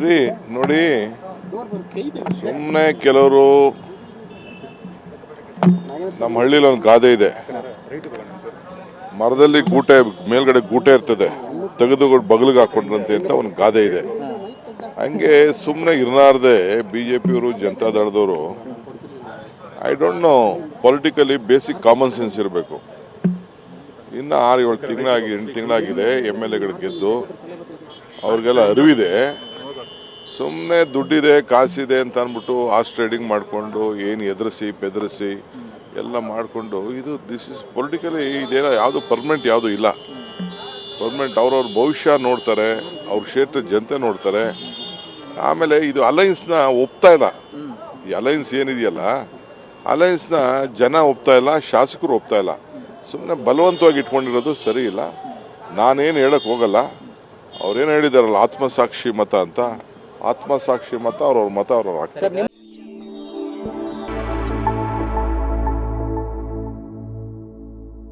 ನೋಡಿ. ಸುಮ್ಮನೆ ಕೆಲವರು ನಮ್ಮ ಹಳ್ಳಿಲಿ ಒಂದು ಗಾದೆ ಇದೆ. ಮರದಲ್ಲಿ ಗೂಟೆ, ಮೇಲ್ಗಡೆ ಗೂಟೆ ಇರ್ತದೆ. ತೆಗೆದು ಬಗಲಿಗೆ ಹಾಕೊಂಡ್ರಂತೆ ಅಂತ ಒಂದು ಗಾದೆ ಇದೆ. ಹಂಗೆ ಸುಮ್ಮನೆ ಇರಲಾರ್ದೆ ಬಿ ಜೆ ಪಿಯವರು ಜನತಾದಳದವರು I don't know politically basic common sense ಇರಬೇಕು. ಇನ್ನು ಆರು ಏಳು ತಿಂಗಳಾಗಿ, ಎಂಟು ತಿಂಗಳಾಗಿದೆ ಎಂ ಎಲ್ ಎಗಳು ಗೆದ್ದು, ಅವ್ರಿಗೆಲ್ಲ ಅರಿವಿದೆ. ಸುಮ್ಮನೆ ದುಡ್ಡಿದೆ, ಕಾಸಿದೆ ಅಂತ ಅಂದ್ಬಿಟ್ಟು ಆಸ್ ಟ್ರೇಡಿಂಗ್ ಮಾಡಿಕೊಂಡು, ಏನು ಎದುರಿಸಿ, ಬೆದರಿಸಿ ಎಲ್ಲ ಮಾಡಿಕೊಂಡು, ಇದು ದಿಸ್ ಇಸ್ ಪೊಲಿಟಿಕಲಿ ಇದೇನೋ ಯಾವುದು ಪರ್ಮನೆಂಟ್ ಯಾವುದು ಇಲ್ಲ. ಪರ್ಮನೆಂಟ್ ಅವ್ರವ್ರ ಭವಿಷ್ಯ ನೋಡ್ತಾರೆ, ಅವ್ರ ಕ್ಷೇತ್ರ ಜನತೆ ನೋಡ್ತಾರೆ. ಆಮೇಲೆ ಇದು ಅಲೈನ್ಸ್ನ ಒಪ್ತಾ ಇಲ್ಲ. ಈ ಅಲೈನ್ಸ್ ಏನಿದೆಯಲ್ಲ ಅಲೈನ್ಸ್ನ ಜನ ಒಪ್ತಾ ಇಲ್ಲ, ಶಾಸಕರು ಒಪ್ತಾ ಇಲ್ಲ. ಸುಮ್ಮನೆ ಬಲವಂತವಾಗಿ ಇಟ್ಕೊಂಡಿರೋದು ಸರಿ ಇಲ್ಲ. ನಾನೇನು ಹೇಳಕ್ಕೆ ಹೋಗಲ್ಲ. ಅವ್ರೇನು ಹೇಳಿದಾರಲ್ಲ, ಆತ್ಮಸಾಕ್ಷಿ ಮತ ಅಂತ. atma sakshi mata aur mata aur akta